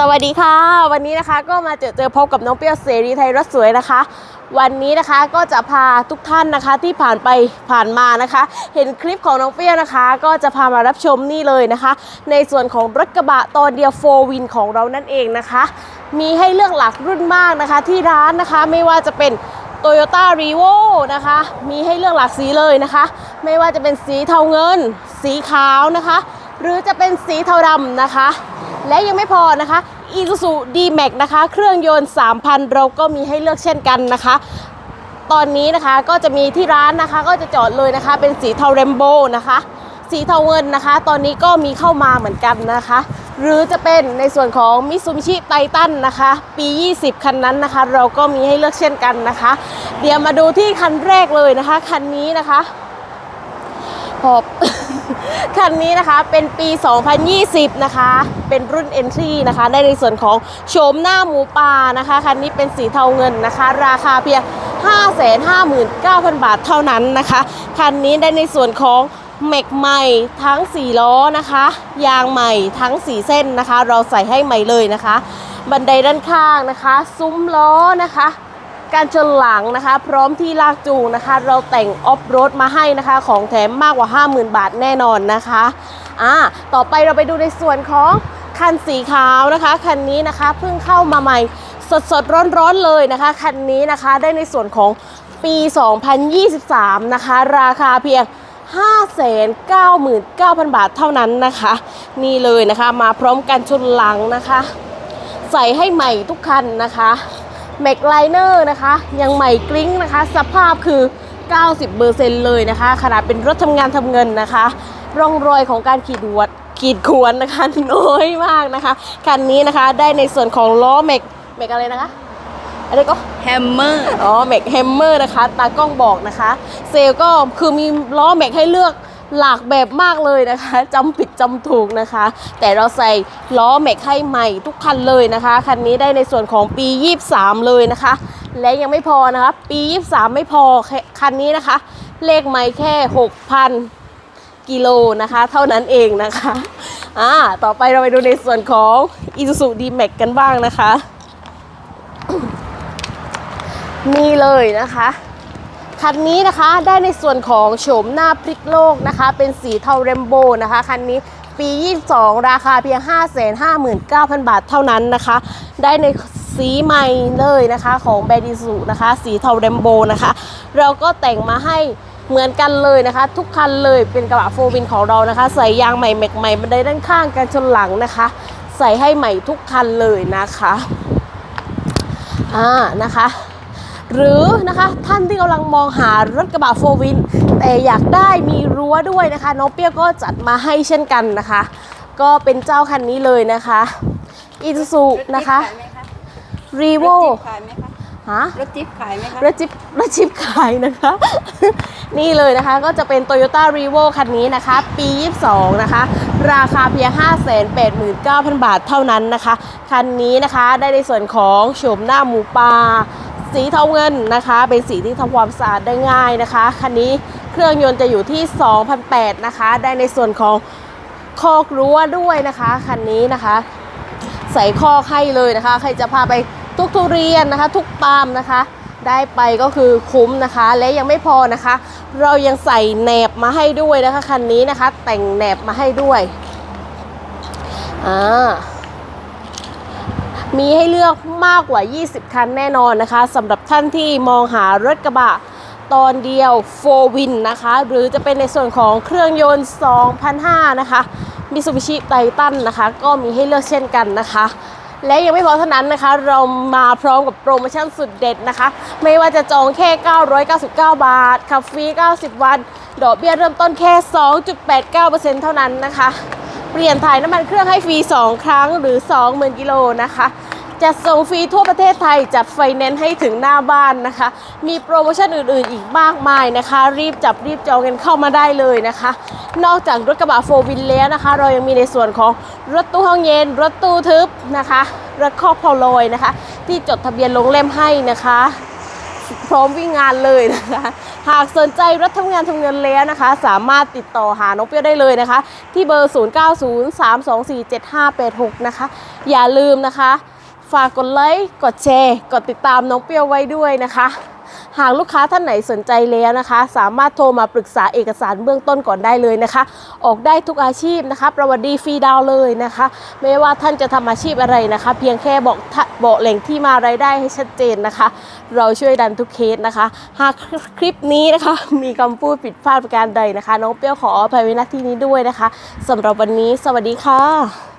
สวัสดีค่ะ วันนี้นะคะก็มาเจอเจอพบกับน้องเปี้ยวเสรีไทยรถสวยนะคะ วันนี้นะคะก็จะพาทุกท่านนะคะที่ผ่านไปผ่านมานะคะ เห็นคลิปของน้องเปี้ยวนะคะ ก็จะพามารับชมนี่เลยนะคะ ในส่วนของรถกระบะตอนเดียวโฟวินของเรานั่นเองนะคะ มีให้เลือกหลักรุ่นมากนะคะ ที่ร้านนะคะไม่ว่าจะเป็นโตโยต้ารีโวนะคะ มีให้เลือกหลากสีเลยนะคะ ไม่ว่าจะเป็นสีเทาเงิน สีขาวนะคะ หรือจะเป็นสีเทาดำนะคะ และยังไม่พอนะคะ Isuzu D-Max นะคะ เครื่องยนต์ 3,000 เราก็มีให้เลือกเช่นกันนะคะ ตอนนี้นะคะก็จะมีที่ร้านนะคะ ก็จะจอดเลยนะคะ เป็นสีเทาเรมโบนะคะ สีเทาเงินนะคะ ตอนนี้ก็มีเข้ามาเหมือนกันนะคะ หรือจะเป็นในส่วนของมิซูบิชิไททันนะคะ ปี 20 คันนั้นนะคะ เราก็มีให้เลือกเช่นกันนะคะ เดี๋ยวมาดูที่คันแรกเลยนะคะ คันนี้นะคะหอบ คันนี้นะคะเป็นปี 2020 นะคะ เป็นรุ่น Entry นะคะ ได้ในส่วนของโฉมหน้าหมูป่านะคะ คันนี้เป็นสีเทาเงินนะคะ ราคาเพียง 559,000 บาทเท่านั้นนะคะ คันนี้ได้ในส่วนของเมกใหม่ทั้ง 4 ล้อนะคะ ยางใหม่ทั้ง 4 เส้นนะคะ เราใส่ให้ใหม่เลยนะคะ บันไดด้านข้างนะคะ ซุ้มล้อนะคะ การชนหลังนะคะ พร้อมที่ลากจูงนะคะ เราแต่งออฟโรดมาให้นะคะ ของแถมมากกว่า 50,000 บาทแน่นอนนะคะอ่าต่อไปเราไปดูในส่วนของคันสีขาวนะคะ คันนี้นะคะเพิ่งเข้ามาใหม่สดสดร้อนร้อนๆเลยนะคะ คันนี้นะคะได้ในส่วนของปี 2023 นะคะ ราคาเพียง 599,000 บาทเท่านั้นนะคะ นี่เลยนะคะมาพร้อมกันชนหลังนะคะ ใส่ให้ใหม่ทุกคันนะคะ แม็กไลเนอร์นะคะ ยังใหม่กริ้งนะคะ สภาพคือ 90%เลยนะคะขนาดเป็นรถทำงานทำเงินนะคะ ร่องรอยของการขีดหัวขีดข่วนนะคะน้อยมากนะคะคันนี้นะคะได้ในส่วนของล้อแม็กแม็กอะไรนะคะอะไรก็แฮมเมอร์อ๋อแม็กแฮมเมอร์นะคะ ตากล้องบอกนะคะ เซลลก็คือมีล้อแม็กให้เลือก หลากแบบมากเลยนะคะจำผิดจำถูกนะคะ แต่เราใส่ล้อแม็กให้ใหม่ทุกคันเลยนะคะ คันนี้ได้ในส่วนของปี 23 เลยนะคะ และยังไม่พอนะคะ ปี 23 ไม่พอค่คันนี้นะคะ เลขไม่แค่ 6,000 กิโลนะคะ เท่านั้นเองนะคะอ่าต่อไปเราไปดูในส่วนของ Isuzu D-Max กันบ้างนะคะ นี่เลยนะคะ คันนี้นะคะได้ในส่วนของโฉมหน้าพลิกโลกนะคะ เป็นสีเทาเรมโบนะคะคันนี้ปี 22 ราคาเพียง 559,000 บาทเท่านั้นนะคะ ได้ในสีใหม่เลยนะคะของแบรนด์ดิสุนะคะ สีเทาเรมโบนะคะ เราก็แต่งมาให้เหมือนกันเลยนะคะ ทุกคันเลยเป็นกระบะโฟวินของเรานะคะ ใส่ยางใหม่แม็กใหม่บันไดด้านข้างกันชนหลังนะคะ ใส่ให้ใหม่ทุกคันเลยนะคะอ่านะคะ หรือนะคะท่านที่กำลังมองหารถกระบะโฟวินแต่อยากได้มีรั้วด้วยนะคะน้องเปรี้ยวก็จัดมาให้เช่นกันนะคะ ก็เป็นเจ้าคันนี้เลยนะคะอีซูซูนะคะรีโวรถจิ๊บขายไหมคะฮะรถจิ๊บขายไหมคะรถจิ๊บรถจิ๊บขายนะคะ นี่เลยนะคะก็จะเป็น Toyota r e v o คันนี้นะคะ ปี 22 นะคะ ราคาเพียง 589,000 บาทเท่านั้นนะคะ คันนี้นะคะได้ในส่วนของโฉมหน้าหมูป่า สีเทาเงินนะคะ เป็นสีที่ทำความสะอาดได้ง่ายนะคะ คันนี้เครื่องยนต์จะอยู่ที่ 2,008นะคะ ได้ในส่วนของคอกรั้วด้วยนะคะ คันนี้นะคะ ใส่ข้อให้เลยนะคะ ใครจะพาไปทุกทุเรียนนะคะ ทุกปาล์มนะคะ ได้ไปก็คือคุ้มนะคะ และยังไม่พอนะคะ เรายังใส่แหนบมาให้ด้วยนะคะ คันนี้นะคะ แต่งแหนบมาให้ด้วยอ่า มีให้เลือกมากกว่า 20 คันแน่นอนนะคะสำหรับท่านที่มองหารถกระบะตอนเดียว 4 วินนะคะ หรือจะเป็นในส่วนของเครื่องยนต์2,500นะคะมิซูบิชิไททันนะคะ ก็มีให้เลือกเช่นกันนะคะ และยังไม่พอเท่านั้นนะคะ เรามาพร้อมกับโปรโมชั่นสุดเด็ดนะคะ ไม่ว่าจะจองแค่ 999 บาทขับฟรี 90 วัน ดอกเบี้ยเริ่มต้นแค่ 2.89%เท่านั้นนะคะ เปลี่ยนถ่ายน้ำมันเครื่องให้ฟรี 2 ครั้งหรือ 20,000กิโลนะคะจัดส่งฟรีทั่วประเทศไทย จัดไฟแนนซ์ให้ถึงหน้าบ้านนะคะ มีโปรโมชั่นอื่นๆ อีกมากมายนะคะ รีบจับรีบจองกันเข้ามาได้เลยนะคะ นอกจากรถกระบะโฟวินแล้วนะคะ เรายังมีในส่วนของรถตู้ห้องเย็น รถตู้ทึบนะคะ รถครอบพอลอยนะคะ ที่จดทะเบียนลงเล่มให้นะคะ พร้อมวิ่งงานเลยนะคะ หากสนใจรับทำงานทำเงินแล้วนะคะ สามารถติดต่อหาน้องเปี้ยวได้เลยนะคะ ที่เบอร์ 0903247586 นะคะ อย่าลืมนะคะ ฝากกดไลค์ กดแชร์ กดติดตามน้องเปี้ยวไว้ด้วยนะคะ หากลูกค้าท่านไหนสนใจแล้วนะคะ สามารถโทรมาปรึกษาเอกสารเบื้องต้นก่อนได้เลยนะคะ ออกได้ทุกอาชีพนะคะ ประวัติดีฟรีดาวเลยนะคะ ไม่ว่าท่านจะทำอาชีพอะไรนะคะ เพียงแค่บอกทะบอกแหล่งที่มารายได้ให้ชัดเจนนะคะ เราช่วยดันทุกเคสนะคะ หากคลิปนี้นะคะ มีคำพูดผิดพลาดประการใดนะคะ น้องเปรี้ยวขออภัยไว้ณที่นี้ด้วยนะคะสำหรับวันนี้ สวัสดีค่ะ